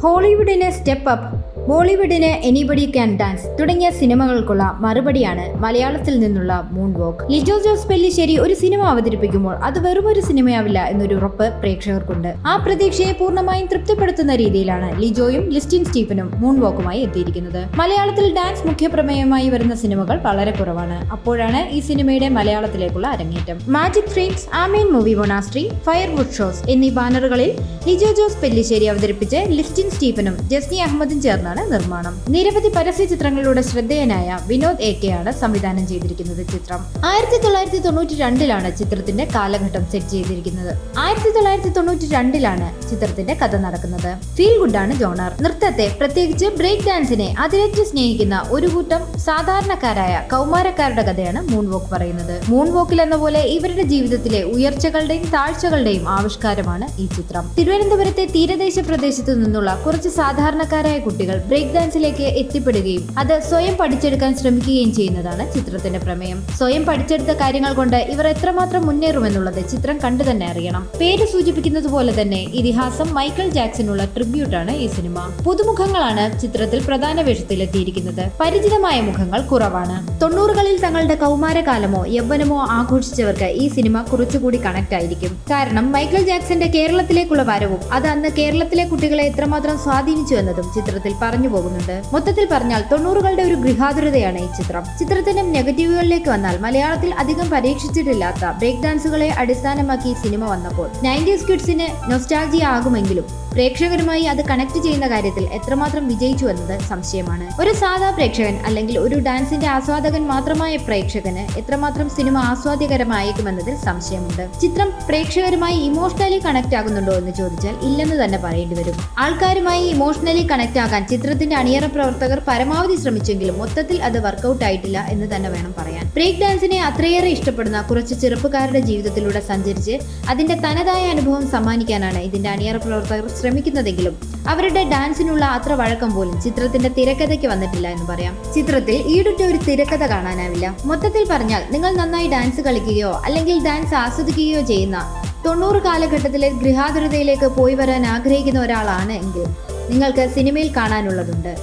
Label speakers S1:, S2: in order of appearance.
S1: ഹോളിവുഡിന് step up ബോളിവുഡിന് anybody can dance തുടങ്ങിയ സിനിമകൾക്കുള്ള മറുപടിയാണ് മലയാളത്തിൽ നിന്നുള്ള മൂൺ വോക്ക് ലിജോ ജോസ് പെല്ലിശ്ശേരി ഒരു സിനിമ അവതരിപ്പിക്കുമ്പോൾ അത് വെറും ഒരു സിനിമയാവില്ല എന്നൊരു ഉറപ്പ് പ്രേക്ഷകർക്കുണ്ട്. ആ പ്രതീക്ഷയെ പൂർണമായും തൃപ്തിപ്പെടുത്തുന്ന രീതിയിലാണ് ലിജോയും ലിസ്റ്റിൻ സ്റ്റീഫനും മൂൺ വോക്കുമായി എത്തിയിരിക്കുന്നത്. മലയാളത്തിൽ ഡാൻസ് മുഖ്യപ്രമേയമായി വരുന്ന സിനിമകൾ വളരെ കുറവാണ്. അപ്പോഴാണ് ഈ സിനിമയുടെ മലയാളത്തിലേക്കുള്ള അരങ്ങേറ്റം. Magic Frames Amen Movie Monastery Firewood Shows എന്നീ ബാനറുകളിൽ ലിജോ ജോസ് പെല്ലിശ്ശേരി അവതരിപ്പിച്ച് ലിസ്റ്റിൻ സ്റ്റീഫനും ജസ്നി അഹമ്മദും ചേർന്നാണ് നിർമ്മാണം. നിരവധി പരസ്യ ചിത്രങ്ങളിലൂടെ ശ്രദ്ധേയനായ വിനോദ് എ കെ ആണ് സംവിധാനം ചെയ്തിരിക്കുന്നത് ചിത്രം. ആയിരത്തി തൊള്ളായിരത്തി തൊണ്ണൂറ്റി രണ്ടിലാണ് ചിത്രത്തിന്റെ കാലഘട്ടം സെറ്റ് ചെയ്തിരിക്കുന്നത്. ആയിരത്തി തൊള്ളായിരത്തി തൊണ്ണൂറ്റി രണ്ടിലാണ് ചിത്രത്തിന്റെ കഥ നടക്കുന്നത്. ഫീൽ ഗുഡാണ് ജോണർ. നൃത്തത്തെ പ്രത്യേകിച്ച് ബ്രേക്ക് ഡാൻസിനെ അതിരറ്റ് സ്നേഹിക്കുന്ന ഒരു കൂട്ടം സാധാരണക്കാരായ കൗമാരക്കാരുടെ കഥയാണ് മൂൺ വോക്ക് പറയുന്നത്. മൂൺ വോക്കിൽ എന്ന പോലെ ഇവരുടെ ജീവിതത്തിലെ ഉയർച്ചകളുടെയും താഴ്ചകളുടെയും ആവിഷ്കാരമാണ് ഈ ചിത്രം. തിരുവനന്തപുരത്തെ തീരദേശ പ്രദേശത്തു നിന്നുള്ള കുറച്ച് സാധാരണക്കാരായ കുട്ടികൾ ബ്രേക്ക് ഡാൻസിലേക്ക് എത്തിപ്പെടുകയും അത് സ്വയം പഠിച്ചെടുക്കാൻ ശ്രമിക്കുകയും ചെയ്യുന്നതാണ് ചിത്രത്തിന്റെ പ്രമേയം. സ്വയം പഠിച്ചെടുത്ത കാര്യങ്ങൾ കൊണ്ട് ഇവർ എത്രമാത്രം മുന്നേറുമെന്നുള്ളത് ചിത്രം കണ്ടു തന്നെ അറിയണം. പേര് സൂചിപ്പിക്കുന്നത് പോലെ തന്നെ ഇതിഹാസം മൈക്കിൾ ജാക്സനുള്ള ട്രിബ്യൂട്ടാണ് ഈ സിനിമ. പുതുമുഖങ്ങളാണ് ചിത്രത്തിൽ പ്രധാന വേഷത്തിലെത്തിയിരിക്കുന്നത്. പരിചിതമായ മുഖങ്ങൾ കുറവാണ്. തൊണ്ണൂറുകളിൽ തങ്ങളുടെ കൗമാരകാലമോ യൗവനമോ ആഘോഷിച്ചവർക്ക് ഈ സിനിമ കുറച്ചുകൂടി കണക്ട് ആയിരിക്കും. കാരണം മൈക്കിൾ ജാക്സന്റെ കേരളത്തിലേക്കുള്ള വരവും അത് അന്ന് കേരളത്തിലെ കുട്ടികളെ എത്രമാത്രം സ്വാധീനിച്ചു എന്നതും ചിത്രത്തിൽ പറഞ്ഞു പോകുന്നുണ്ട്. മൊത്തത്തിൽ പറഞ്ഞാൽ തൊണ്ണൂറുകളുടെ ഒരു ഗൃഹാതുരതയാണ് ഈ ചിത്രം. ചിത്രത്തിന്റെ നെഗറ്റീവുകളിലേക്ക് വന്നാൽ മലയാളത്തിൽ അധികം പരീക്ഷിച്ചിട്ടില്ലാത്ത ബ്രേക്ക് ഡാൻസുകളെ അടിസ്ഥാനമാക്കി സിനിമ വന്നപ്പോൾ നയന്റീസ് കിഡ്സിന് നൊസ്റ്റാൾജി ആകുമെങ്കിലും പ്രേക്ഷകരുമായി അത് കണക്ട് ചെയ്യുന്ന കാര്യത്തിൽ എത്രമാത്രം വിജയിച്ചു എന്നത് സംശയമാണ്. ഒരു സാധാ പ്രേക്ഷകൻ അല്ലെങ്കിൽ ഒരു ഡാൻസിന്റെ ആസ്വാദകൻ മാത്രമായ പ്രേക്ഷകന് എത്രമാത്രം സിനിമ ആസ്വാദ്യകരമായേക്കുമെന്നതിൽ സംശയമുണ്ട്. ചിത്രം പ്രേക്ഷകരുമായി ഇമോഷണലി കണക്ട് ആകുന്നുണ്ടോ എന്ന് ചോദിച്ചാൽ ഇല്ലെന്ന് തന്നെ പറയേണ്ടി വരും. ആൾക്കാരുമായി ഇമോഷണലി കണക്ട് ആകാൻ ചിത്രത്തിന്റെ അണിയറ പ്രവർത്തകർ പരമാവധി ശ്രമിച്ചെങ്കിലും മൊത്തത്തിൽ അത് വർക്കൗട്ട് ആയിട്ടില്ല എന്ന് തന്നെ വേണം പറയാൻ. ബ്രേക്ക് ഡാൻസിനെ അത്രയേറെ ഇഷ്ടപ്പെടുന്ന കുറച്ച് ചെറുപ്പക്കാരുടെ ജീവിതത്തിലൂടെ സഞ്ചരിച്ച് അതിന്റെ തനതായ അനുഭവം സമ്മാനിക്കാനാണ് ഇതിന്റെ അണിയറ പ്രവർത്തകർ ശ്രമിക്കുന്നതെങ്കിലും അവരുടെ ഡാൻസിനുള്ള അത്ര വഴക്കം പോലും ചിത്രത്തിന്റെ തിരക്കഥയ്ക്ക് വന്നിട്ടില്ല എന്ന് പറയാം. ചിത്രത്തിൽ ഈടുറ്റ ഒരു തിരക്കഥ കാണാനാവില്ല. മൊത്തത്തിൽ പറഞ്ഞാൽ നിങ്ങൾ നന്നായി ഡാൻസ് കളിക്കുകയോ അല്ലെങ്കിൽ ഡാൻസ് ആസ്വദിക്കുകയോ ചെയ്യുന്ന തൊണ്ണൂറ് കാലഘട്ടത്തിലെ ഗൃഹാതുരതയിലേക്ക് പോയി വരാൻ ആഗ്രഹിക്കുന്ന ഒരാളാണ് എങ്കിൽ നിങ്ങൾക്ക് സിനിമയിൽ കാണാനുള്ളതുണ്ട്.